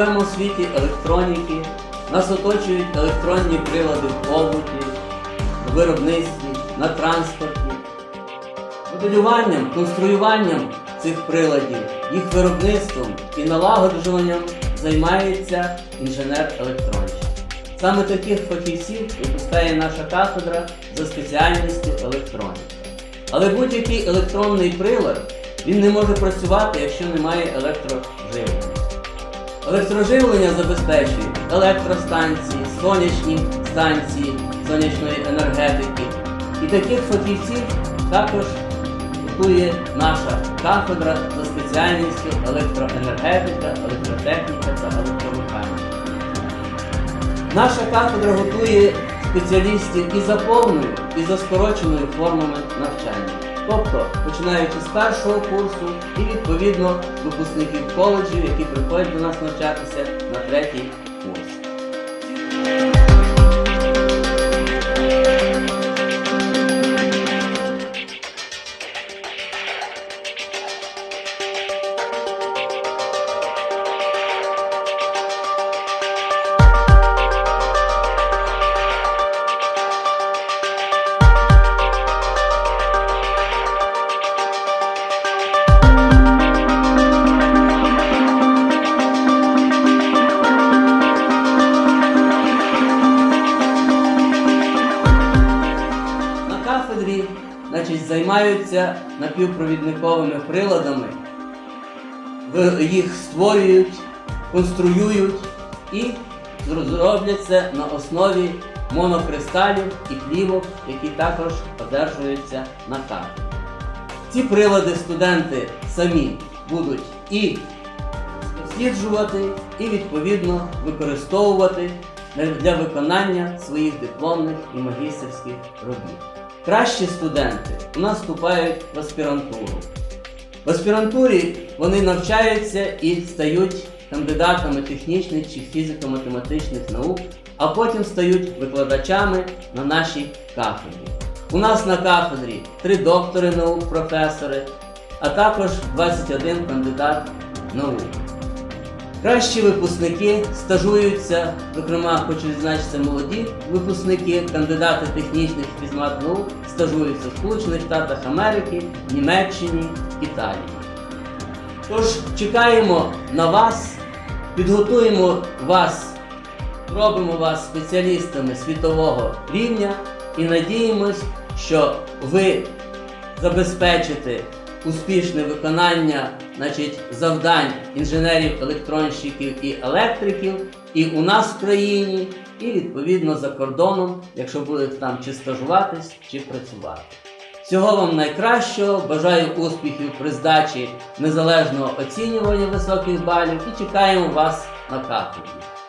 Живемо у світі електроніки, нас оточують електронні прилади в побуті, в виробництві, на транспорті. Моделюванням, конструюванням цих приладів, їх виробництвом і налагоджуванням займається інженер-електронщик. Саме таких фахівців випускає наша кафедра за спеціальністю електроніка. Але будь-який електронний прилад він не може працювати, якщо немає електроживлення. Електроживлення забезпечують електростанції, сонячні станції сонячної енергетики. І таких фахівців також готує наша кафедра за спеціальністю електроенергетика, електротехніка та електромеханіка. Наша кафедра готує спеціалістів і за повною, і за скороченою формами навчання. Тобто, починаючи з першого курсу і відповідно випускників коледжів, які приходять до нас навчатися на третій курс. Кафедрі значить, займаються напівпровідниковими приладами, їх створюють, конструюють і роблять це на основі монокристалів і плівок, які також одержуються на кафедрі. Ці прилади студенти самі будуть і досліджувати, і відповідно використовувати для виконання своїх дипломних і магістерських робіт. Кращі студенти у нас вступають в аспірантуру. В аспірантурі вони навчаються і стають кандидатами технічних чи фізико-математичних наук, а потім стають викладачами на нашій кафедрі. У нас на кафедрі три доктори наук, професори, а також 21 кандидат наук. Кращі випускники стажуються, зокрема, хочу відзначити молоді випускники, кандидати технічних фізмат наук, стажуються в Сполучених Штатах Америки, Німеччині, Італії. Тож чекаємо на вас, підготуємо вас, зробимо вас спеціалістами світового рівня і надіємось, що ви забезпечите успішне виконання значить, завдань інженерів, електронщиків і електриків і у нас в країні, і відповідно за кордоном, якщо будете там чи стажуватись, чи працювати. Всього вам найкращого, бажаю успіхів при здачі незалежного оцінювання високих балів і чекаємо вас на кафедрі.